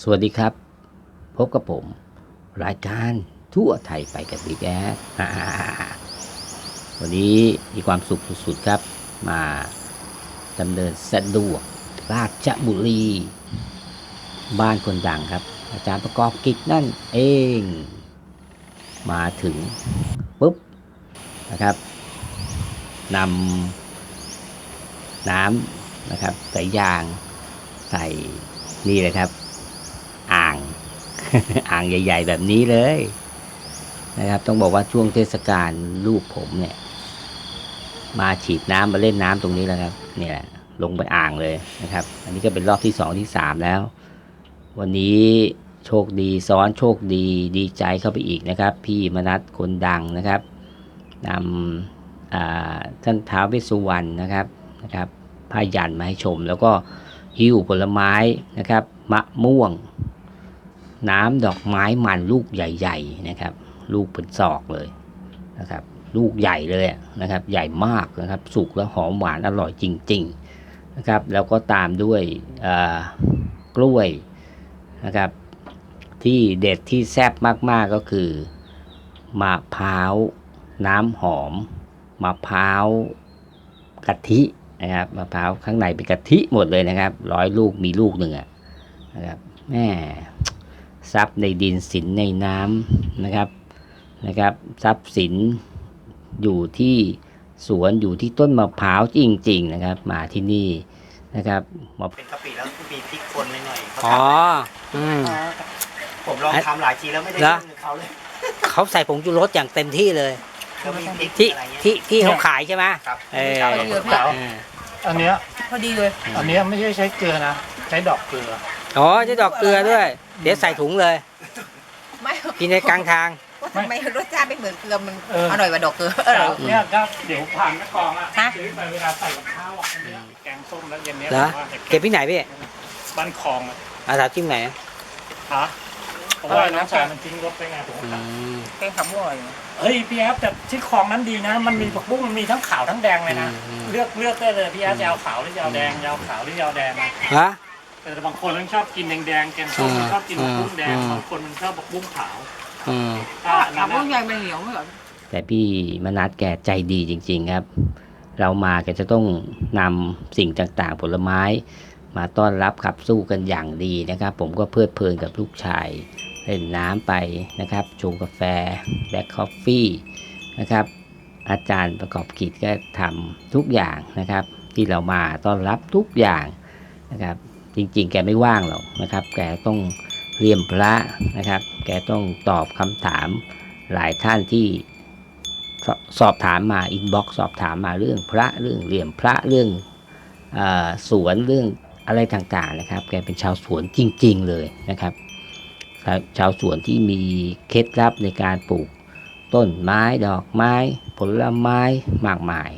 สวัสดีครับ พบกับผม รายการทั่วไทยไปกับบิ๊กแอดวันนี้มีความสุขสุดๆครับ มาดำเนินสะดวกราชบุรี บ้านคนดังครับ อาจารย์ประกอบกิจนั่นเอง มาถึงปุ๊บนะครับนำน้ำนะครับใส่ยางใส่นี่เลยครับ อ่างใหญ่ ๆ แบบนี้เลย นะครับ ต้องบอกว่าช่วงเทศกาลลูกผมเนี่ย มาฉีดน้ำมาเล่นน้ำตรงนี้แล้วครับเนี่ยลงไปอ่างเลยนะครับ อันนี้ก็เป็นรอบที่สองที่สามแล้ว วันนี้โชคดีซ้อนโชคดีดีใจเข้าไปอีกนะครับ พี่มนัสคนดังนะครับนำท่านท้าวเวสสุวรรณนะครับนะครับผ้ายันมาให้ชม แล้วก็หิ้วผลไม้นะครับ มะม่วง น้ำดอกไม้มันลูกใหญ่ ๆ นะครับ ลูกเป็นศอกเลยนะครับ ลูกใหญ่เลยนะครับ ใหญ่มากนะครับ สุกแล้วหอมหวานอร่อยจริง ๆนะครับ แล้วก็ตามด้วยกล้วยนะครับ ที่เด็ดที่แซ่บมากๆก็คือมะพร้าวน้ำหอมมะพร้าวกะทินะครับมะพร้าวข้างในเป็นกะทิหมดเลยนะครับ ร้อยลูกมีลูกหนึ่งอะนะครับแม่ ทรัพย์ในดินสินในน้ำนะครับนะครับ ทรัพย์สินอยู่ที่สวนอยู่ที่ต้นมะพร้าวจริง ๆ นะครับ มาที่นี่นะครับมาเป็นกะปิแล้วมีพริกป่นหน่อยๆเขาอ๋อทอืมำผมลองทำหลายทีแล้วไม่ได้เหรอ เรื่องเขาเลยเขาใส่ผงชูรสอย่างเต็มที่เลย แล้วมีพริกที่อะไรเงี้ย ที่ที่เขาขายใช่ไหมครับเออที่เกลือพี่เอออันเนี้ยพอดีเลย อันเนี้ยไม่ใช่ใช้เกลือนะ ใช้ดอกเกลือ อ๋อจะดอกเกลือด้วย เดี๋ยวใส่ถุงเลย ไม่กินในกลางทาง ว่าทำไมรสชาติไม่เหมือนเกลือมันเออ อร่อยกว่าดอกเกลือเอแต่อเนี่ยก็เดี๋ยวผ่านแม่กลองอะฮะ ซื้อไปเวลาใส่กับข้าวอะอันเนี้ยแกงส้มแล้วเย็นเนี้ยเหรอ ผมว่าจะเก็บที่ไหนพี่บ้านคลองอะอาสาจิ้มไหนฮะเพราะว่าน้องชายมันทิ้งรถไปไงผมอืก็ม แกงขับบัวอร่อยเฮ้ยพี่แอฟแต่ที่คลองนั้นดีนะ มันมีผักบุ้งมันมีทั้งขาวทั้งแดงเลยนะอืม เลือกเลือกได้เลยพี่แอฟจะเอาขาวหรือจะเอาแดงจะเอาขาวหรือจะเอาแดงนะฮะ แต่บางคนมันชอบกินแดงๆแกงส้มมันชอบกินผักบุ้งแดงอืมบางคนมันชอบผักบุ้งขาวอืม ถ้าอันขันั้บนบัวน่ะใหญ่มันเหนียวไม่เหรอ แต่พี่มนัสแกใจดีจริง ๆครับ เรามาแกจะต้องนำสิ่งต่างๆ ผลไม้ มาต้อนรับขับสู้กันอย่างดีนะครับ ผมก็เพลิดเพลินกับลูกชาย เล่นน้ำไปนะครับชงกาแฟแบล็คคอฟฟี่นะครับ อาจารย์ประกอบกิจก็ทำทุกอย่างนะครับ ที่เรามาต้อนรับทุกอย่างนะครับ จริง ๆ แกไม่ว่างหรอกนะครับ แกต้องเรียมพระนะครับ แกต้องตอบคำถามหลายท่านที่สอบถามมาอินบ็อกสอบถามมาเรื่องพระเรื่องเหลี่ยมพระเรื่องอสวนเรื่องอะไรต่างๆนะครับ แกเป็นชาวสวนจริง ๆ เลยนะครับ ชาวสวนที่มีเคล็ดลับในการปลูกต้นไม้ดอกไม้ ผลไม้มากมาย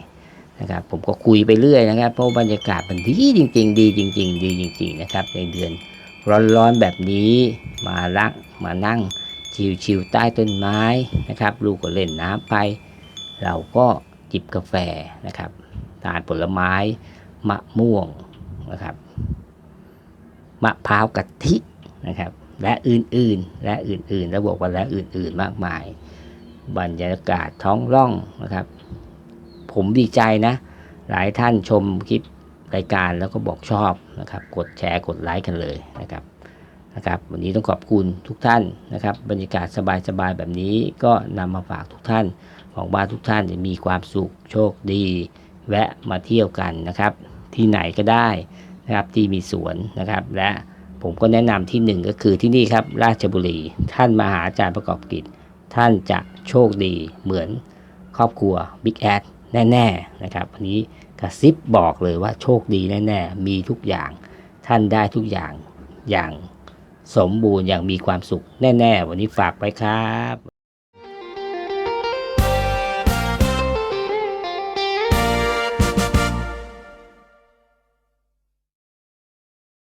นะครับผมก็คุยไปเรื่อยนะครับ เพราะบรรยากาศมันดีจริง ๆ ดีจริง ๆ ดีจริง ๆ นะครับ ในเดือนร้อนๆแบบนี้มาลักมานั่งชิวๆใต้ต้นไม้นะครับ ลูกก็เล่นน้ำไป เราก็จิบกาแฟนะครับทานผลไม้มะม่วงนะครับมะพร้าวกะทินะครับ และอื่นๆ และอื่นๆ แล้วบอกว่าและอื่นๆ มากมาย บรรยากาศท้องร่องนะครับ ผมดีใจนะ หลายท่านชมคลิปรายการแล้วก็บอกชอบนะครับ กดแชร์กดไลค์กันเลยนะครับนะครับ วันนี้ต้องขอบคุณทุกท่านนะครับ บรรยากาศสบายๆแบบนี้ก็นำมาฝากทุกท่านหวังว่าทุกท่านจะมีความสุขโชคดี แวะมาเที่ยวกันนะครับ ที่ไหนก็ได้นะครับที่มีสวนนะครับ และผมก็แนะนำที่หนึ่งก็คือที่นี่ครับราชบุรี ท่านมาหาอาจารย์ประกอบกิจ ท่านจะโชคดีเหมือนครอบครัว Big a อด แน่ๆนะครับอันนี้กระซิบบอกเลยว่าโชคดีแน่ๆมีทุกอย่างท่านได้ทุกอย่างอย่างสมบูรณ์อย่างมีความสุขแน่ ๆ วันนี้ฝากไปครับ